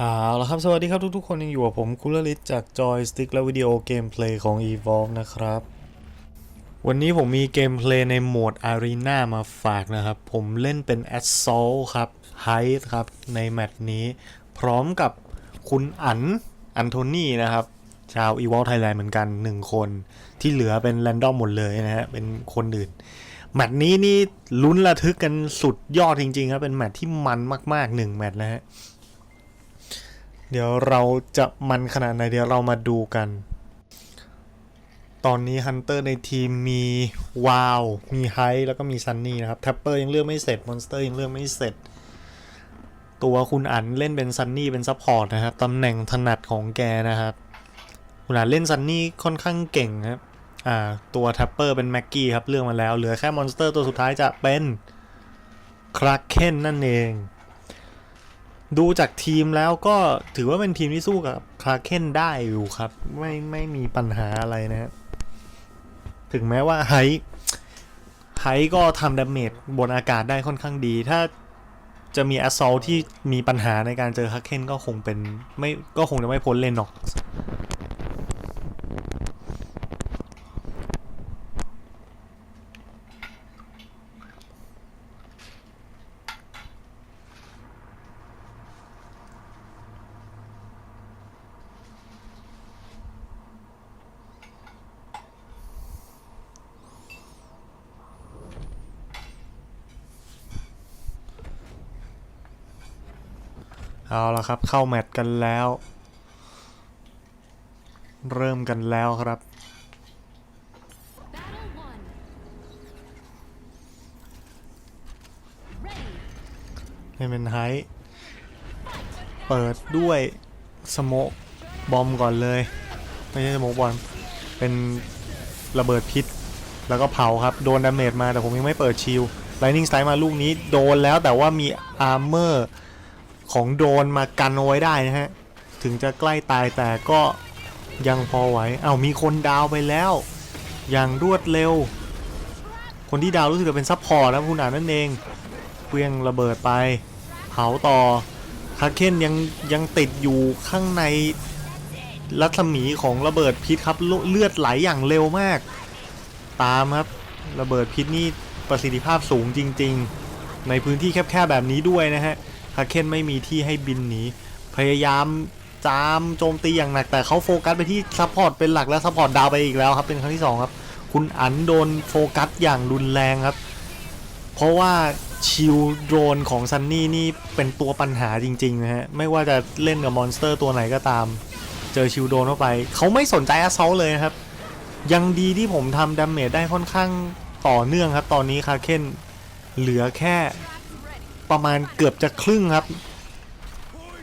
เอาละครับ สวัสดีครับทุกๆ คนยังอยู่กับผมคุลลิตจาก Joystick และวิดีโอเกมเพลย์ของ Evolve นะครับ วันนี้ผมมีเกมเพลย์ในโหมด Arena มาฝากนะครับ ผมเล่นเป็น Assault ครับ Height ครับ ในแมตช์นี้ พร้อมกับคุณอันอันโทนี่นะครับ ชาว Evolve Thailand เหมือนกัน 1 คนที่เหลือเป็นแรนดอมหมดเลยนะฮะ เป็นคนอื่นแมตช์นี้นี่ลุ้นระทึกกันสุดยอดจริงๆครับเป็นแมตช์ที่มันมากๆ1แมตช์นะฮะ เดี๋ยวเราจะมันขนาดไหนเดี๋ยวเรามาดูกัน ตอนนี้ฮันเตอร์ในทีมมีวาว มีไฮแล้วก็มีซันนี่นะครับแท็ปเปอร์ยังเลือกไม่เสร็จมอนสเตอร์ยังเลือกไม่เสร็จ ตัวคุณอันเล่นเป็นซันนี่เป็นซัพพอร์ตนะครับตำแหน่งถนัดของแกนะครับ คุณอันเล่นซันนี่ค่อนข้างเก่งครับอ่าตัวแท็ปเปอร์เป็นแม็กกี้ครับเลือกมาแล้วเหลือแค่มอนสเตอร์ตัวสุดท้ายจะเป็นคราเคนนั่นเอง ดูจากทีมแล้วก็ถือว่าเป็นทีมที่สู้กับคลาเคนได้อยู่ครับ ไม่ไม่มีปัญหาอะไรนะ ถึงแม้ว่าไฮไฮก็ทำดาเมจบนอากาศได้ค่อนข้างดี ถ้าจะมีแอสซอลที่มีปัญหาในการเจอคลาเคนก็คงเป็นไม่ก็คงจะไม่พ้นเลนน็อก เอาละครับ เข้าแมตช์กันแล้ว เริ่มกันแล้วครับ Battle one. Ready. ให้เป็นไฮเปิดด้วยสโมกบอมก่อนเลย ไม่ใช่สโมกบอมเป็นระเบิดพิษ แล้วก็เผาครับ โดนดาเมจมาแต่ผมยังไม่เปิดชิลไลนิ่งสไตล์มาลูกนี้โดนแล้วแต่ว่ามีอาร์เมอร์ ของโดนมากันเอาไว้ได้นะฮะ ถึงจะใกล้ตายแต่ก็ยังพอไหวเอาวมีคนดาวไปแล้ว อย่างรวดเร็ว คนที่ดาวรู้สึกจะเป็นซัพพอร์ตนะคุณอ่านนั่นเองเครื่องระเบิดไป เผาต่อคาเคนยังยังติดอยู่ข้างในรัศมีของระเบิดพิษครับเลืเลือดไหลอย่างเร็วมาก ตามครับระเบิดพิษนี่ประสิทธิภาพสูงจริง ๆ ในพื้นที่แคบๆแบบนี้ด้วยนะฮะ คาเคนไม่มีที่ให้บินหนีพยายามจามโจมตีอย่างหนักแต่เขาโฟกัสไปที่ซัพพอร์ตเป็นหลักและซัพพอร์ตดาวไปอีกแล้วครับเป็นครั้งที่สองครับคุณอันโดนโฟกัสอย่างรุนแรงครับ เพราะว่าชิลโดรนของซันนี่นี่เป็นตัวปัญหาจริงๆนะฮะไม่ว่าจะเล่นกับมอนสเตอร์ตัวไหนก็ตาม เจอชิลโดรนเข้าไปเขาไม่สนใจอ s ซ u l t เลยครับ ยังดีที่ผมทำดาเมจได้ค่อนข้างต่อเนื่องครับ ตอนนี้คาเคนเหลือแค่ ประมาณเกือบจะครึ่งครับ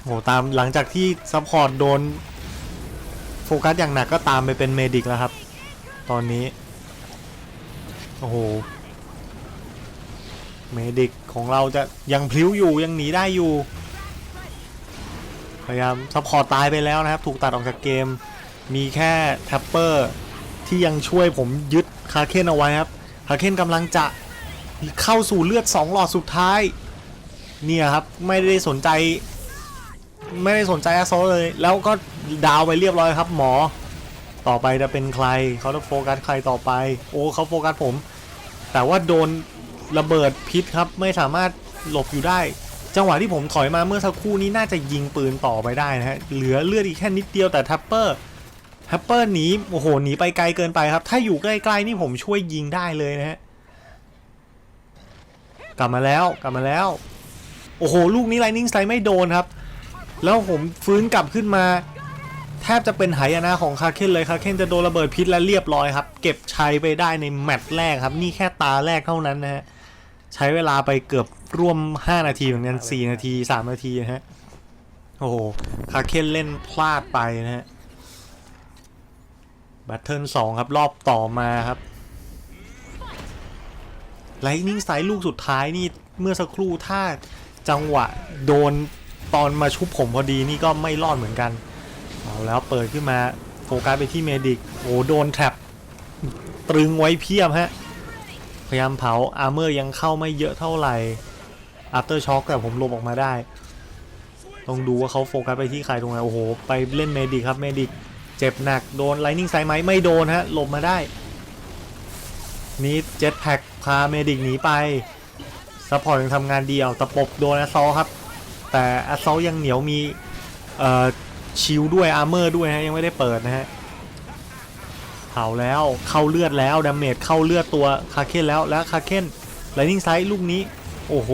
โหตามหลังจากที่ซัพพอร์ตโดน โฟกัสอย่างหนักก็ตามไปเป็นเมดิกแล้วครับ ตอนนี้ โอ้โห เมดิกของเราจะยังพลิ้วอยู่ยังหนีได้อยู่ พยายามซัพพอร์ตตายไปแล้วนะครับ ถูกตัดออกจากเกม มีแค่แท็ปเปอร์ที่ยังช่วยผมยึดคาเคนเอาไว้ครับคาเคนกำลังจะเข้าสู่เลือด 2 หลอดสุดท้าย เนี่ยครับไม่ได้สนใจ ไม่ได้สนใจอาโซเลย แล้วก็ดาวไปเรียบร้อยครับ หมอ ต่อไปจะเป็นใครเขาจะโฟกัสใครต่อไป โอ้เขาโฟกัสผม แต่ว่าโดนระเบิดพิษครับ ไม่สามารถหลบอยู่ได้ จังหวะที่ผมถอยมาเมื่อสักครู่นี้น่าจะยิงปืนต่อไปได้นะฮะเหลือเลือดอีกแค่นิดเดียวแต่ทัปเปอร์ทัปเปอร์หนีโอ้โหหนีไปไกลเกินไปครับ ถ้าอยู่ใกล้ๆนี่ผมช่วยยิงได้เลยนะฮะกลับมาแล้วกลับมาแล้ว โอ้โห ลูกนี้ไลนิ่งไซไม่โดนครับ แล้วผมฟื้นกลับขึ้นมา แทบจะเป็นหายนะของคาเคนเลยคาเคนจะโดนระเบิดพิษและเรียบร้อยครับ เก็บชัยไปได้ในแมตช์แรกครับ นี่แค่ตาแรกเท่านั้นนะฮะ ใช้เวลาไปเกือบร่วม 5 นาทีเหมือนกัน4นาที 3 นาทีนะฮะ โอ้โห คาเคนเล่นพลาดไปนะฮะ บัตเทิล2ครับรอบต่อมาครับไลนิ่งไซลูกสุดท้ายนี่เมื่อสักครู่ถ้า จังหวะโดนตอนมาชุบผมพอดีนี่ก็ไม่รอดเหมือนกัน เอาแล้วเปิดขึ้นมาโฟกัสไปที่เมดิกโอ้โดนแทรปตรึงไว้เพียบฮะ พยายามเผาอาร์เมอร์ยังเข้าไม่เยอะเท่าไหร่อั t เตอร์ช็อคแต่ผมหลบออกมาได้ ต้องดูว่าเขาโฟกัสไปที่ใครตรงไหนโอ้โห ไปเล่นเมดิกครับเมดิกเจ็บหนักโดนไลนิ่งไซไหมไม่โดนฮะหลบมาได้ นี่เจ็ตแพ็กพาเมดิกหนีไป ซัพพอร์ตยังทำงานดียวตะปบโดนแอสซอลครับ แต่แอสซอลยังเหนียวมีเอ่อชิลด้วยอาร์เมอร์ด้วยฮะยังไม่ได้เปิดนะฮะเผาแล้วเข้าเลือดแล้วดาเมจเข้าเลือดตัวคาเคนแล้วแล้วคาเคนไลนิ่งไซส์ลูกนี้ โอ้โห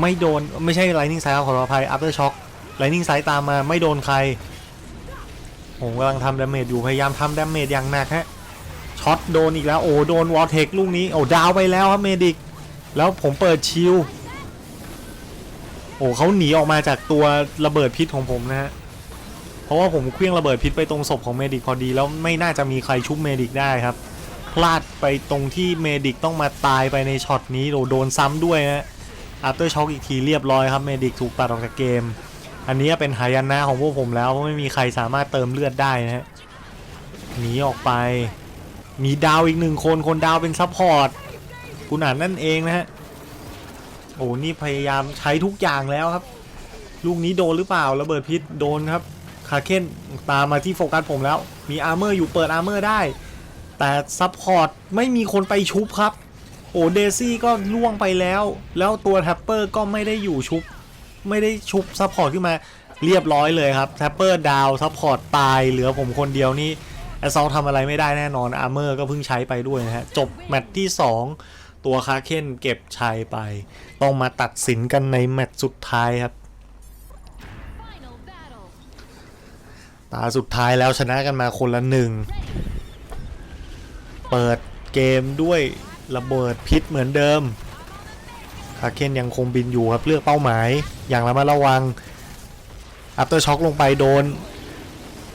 ไม่โดนไม่ใช่ไลนิ่งไซครับขออภัย after shock ไลนิ่งไซส์ตามมาไม่โดนใครผมกำลังทำดาเมจอยู่พยายามทำดาเมจอย่างหนักฮะช็อตโดนอีกแล้วโอ้โดนวอลเทคลูกนี้โอ้ดาวไปแล้วครับเมดิก แล้วผมเปิดชิลโอ้เขาหนีออกมาจากตัวระเบิดพิษของผมนะฮะ เพราะว่าผมเคลื่องระเบิดพิษไปตรงศพของเมดิกพอดี แล้วไม่น่าจะมีใครชุบเมดิกได้ครับ พลาดไปตรงที่เมดิกต้องมาตายไปในช็อตนี้โอ้โดนซ้ำด้วยฮะอัปเตอร์ช็อคอีกทีเรียบร้อยครับเมดิกถูกตัดออกจากเกม อันนี้เป็นหายนะของพวกผมแล้วเพราะไม่มีใครสามารถเติมเลือดได้นะฮะหนีออกไป มีดาวอีกหนึ่งคนคนดาวเป็นซัพพอร์ต คุณอ่านนั่นเองนะฮะโอ้นี่พยายามใช้ทุกอย่างแล้วครับ ลูกนี้โดนหรือเปล่าระเบิดพิษโดนครับคาเคนตามมาที่โฟกัสผมแล้ว มีอาร์เมอร์อยู่เปิดอาร์เมอร์ได้ แต่ซัพพอร์ตไม่มีคนไปชุบครับ โอ้เดซี่ก็ล่วงไปแล้ว แล้วตัวแท็ปเปอร์ก็ไม่ได้อยู่ชุบ ไม่ได้ชุบซัพพอร์ตขึ้นมาเรียบร้อยเลยครับแท็ปเปอร์ดาวซัพพอร์ตตายเหลือผมคนเดียวนี่แอสซอลทำอะไรไม่ได้แน่นอนอาร์เมอร์ก็เพิ่งใช้ไปด้วยนะฮะจบแมตช์ที่ 2 ตัวคาเคนเก็บชัยไป ต้องมาตัดสินกันในแมตช์สุดท้ายครับ ตาสุดท้ายแล้วชนะกันมาคนละหนึ่ง เปิดเกมด้วยระเบิดพิษเหมือนเดิมคาเคนยังคงบินอยู่ครับเลือกเป้าหมายอย่างระมัดระวังอัปเตอร์ช็อคลงไปโดน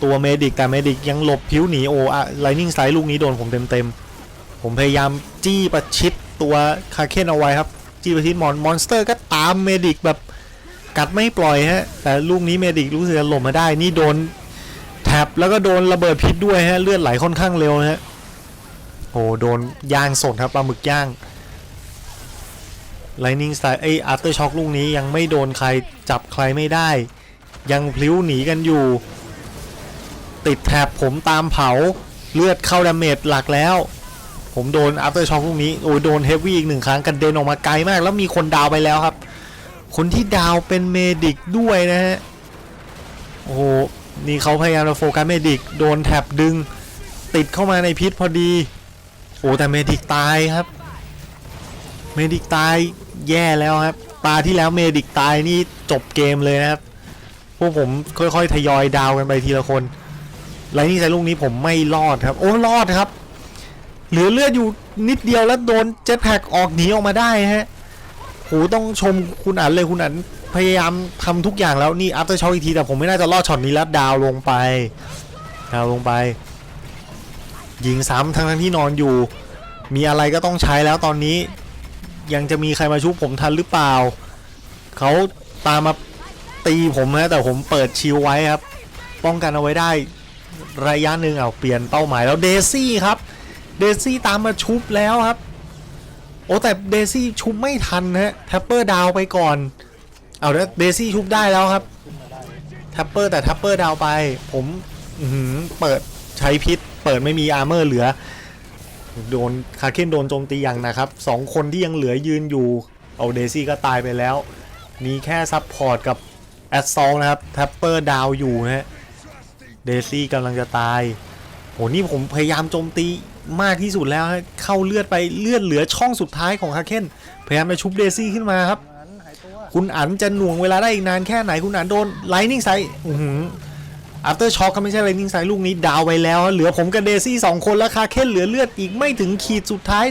ตัวเมดิกแต่เมดิกยังหลบผิวหนีโออะไลนิ่งไซลูกนี้โดนผมเต็มๆผมพยายามจี้ประชิด ตัวคาเคนเอาไว้ครับจี้ประชิมอนมอนสเตอร์ก็ตามเมดิกแบบกัดไม่ปล่อยฮะ แต่ลูกนี้เมดิกรู้สึกจะหลบมาได้ นี่โดนแท็บแล้วก็โดนระเบิดพิษด้วยฮะ เลือดไหลค่อนข้างเร็วฮะโอ้โดนย่างสดครับปลาหมึกย่างไลนิ่งสไตล์ไออั t เตอร์ช็อคลูกนี้ยังไม่โดนใครจับใครไม่ได้ ยังพลิ้วหนีกันอยู่ ติดแท็บผมตามเผาเลือดเข้าดาเมจหลักแล้ว ผมโดนอั t เตอร์ช็อคลูกนี้โอ้ยโดนเฮฟวี่อีกหนึ่งครั้งกันเด็นออกมาไกลมาก แล้วมีคนดาวไปแล้วครับ คนที่ดาวเป็นเมดิกด้วยนะฮะโอ้โหนี่เขาพยายามจะโฟกัสเมดิกโดนแท็บดึง ติดเข้ามาในพิษพอดีโอ้แต่เมดิกตายครับ เมดิกตายแย่แล้วครับตาที่แล้วเมดิกตายนี่จบเกมเลยนะครับ พวกผมค่อยๆทยอยดาวกันไปทีละคนไรนี่ใส่ลูกนี้ผมไม่รอดครับ โอ้รอดครับ เหลือเลือดอยู่นิดเดียวแล้วโดนเจ็ตแพ็กออกหนีออกมาได้ฮะโหต้องชมคุณอันเลยคุณอันพยายามทำทุกอย่างแล้วนี่อัพเตอร์ช็อคอีกทีแต่ผมไม่น่าจะรอดช็อตนี้แล้วดาวลงไป ดาวลงไป ยิงซ้ำทั้งทั้งที่นอนอยู่ มีอะไรก็ต้องใช้แล้วตอนนี้ ยังจะมีใครมาชุบผมทันหรือเปล่า เขาตามมาตีผมนะแต่ผมเปิดชิลไว้ครับ ป้องกันเอาไว้ได้ระยะหนึ่งเอาเปลี่ยนเป้าหมายแล้วเดซี่ครับ เดซี่ตามมาชุบแล้วครับ โอ้แต่เดซี่ชุบไม่ทันนะฮะแท็ปเปอร์ดาวไปก่อน เอาแล้วเดซี่ชุบได้แล้วครับแท็ปเปอร์แต่แท็ปเปอร์ดาวไป ผมเปิดใช้พิษ เปิดไม่มีอาร์เมอร์เหลือ โดนคาเคนโดนโจมตีอย่างนะครับสองคนที่ยังเหลือยืนอยู่ เอาเดซี่ก็ตายไปแล้ว มีแค่ซับพอร์ตกับแอดซอลนะครับแท็ปเปอร์ดาวอยู่นะฮะเดซี่กำลังจะตายโหนี่ผมพยายามโจมตี มากที่สุดแล้วเข้าเลือดไปเลือดเหลือช่องสุดท้ายของคาเคนพยายามไปชุบเดซี่ขึ้นมาครับ คุณอันจะหน่วงเวลาได้อีกนานแค่ไหนคุณอันโดนไลนิ่งไซอือหืออัปเตอร์ช็อคก็ไม่ใช่ไลนิ่งไซลูกนี้ดาวไปแล้ว เหลือผมกับเดซี่สองคนแล้วคาเคนเหลือเลือดอีกไม่ถึงขีดสุดท้าย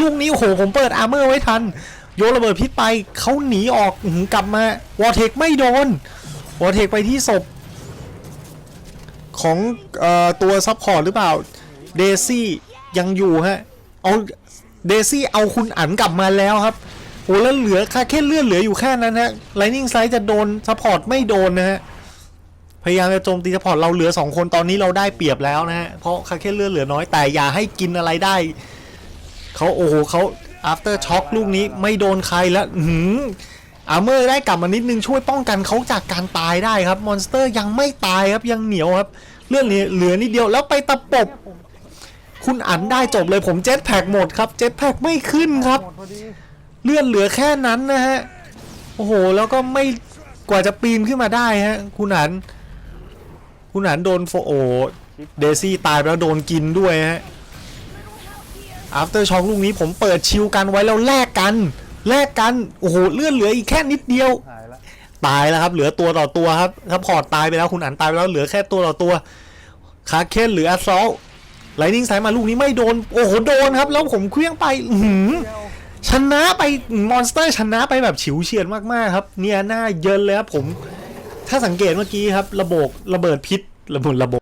ลูกนี้โอ้โหผมเปิดอาร์เมอร์ไว้ทัน โยนระเบิดพิษไปเขาหนีออกอกลับมาวอเทคไม่โดนวอเทคไปที่ศพของออตัวซับพอร์ตหรือเปล่า เดซี่ยังอยู่ฮะ เอาเดซี่เอาคุณอันกลับมาแล้วครับโอ้แล้วเหลือค่าแค่เลื่อนเหลืออยู่แค่นั้นฮะไลนิ่งไซจะโดนซัพพอร์ตไม่โดนนะฮะ พยายามจะโจมตีซัพพอร์ตเราเหลือ 2 คนตอนนี้เราได้เปรียบแล้วนะฮะ เพราะค่าแค่เลื่อนเหลือน้อยแต่อย่าให้กินอะไรได้ เขาโอ้โหเขา after shock ลูกนี้ไม่โดนใครแล้วอื้อหืออาร์เมอร์ได้กลับมานิดนึงช่วยป้องกันเขาจากการตายได้ครับ มอนสเตอร์ยังไม่ตายครับยังเหนียวครับ เลือดเหลือเหลือนิดเดียวแล้วไปตะปบ คุณอันได้จบเลยผมเจ็ตแพ็กหมดครับเจ็ตแพ็กไม่ขึ้นครับ หมดพอดีเลื่อนเหลือแค่นั้นนะฮะ โอ้โห แล้วก็ไม่กว่าจะปีนขึ้นมาได้ฮะ คุณอัน คุณอันโดนโฟโอเดซี่ตายไปแล้วโดนกินด้วยฮะ after shock ลูกนี้ผมเปิดชิลกันไว้แล้วแลกกัน แลกกัน โอ้โห เลื่อนเหลืออีกแค่นิดเดียว หายละตายแล้วครับ เหลือตัวต่อตัวครับถ้าพอร์ตตายไปแล้วคุณอันตายไปแล้วเหลือแค่ตัวต่อตัว คาเคนหรืออัสซอล ไลนิ่งสายมาลูกนี้ไม่โดน โอ้โห โดนครับ แล้วผมเคลี้ยงไปหืมชนะไปมอนสเตอร์ชนะไปแบบฉิวเฉียดมากๆครับ เนี่ยหน้าเยินเลยครับผม ถ้าสังเกตเมื่อกี้ครับ ระบบระเบิดพิษระเบิดระบบ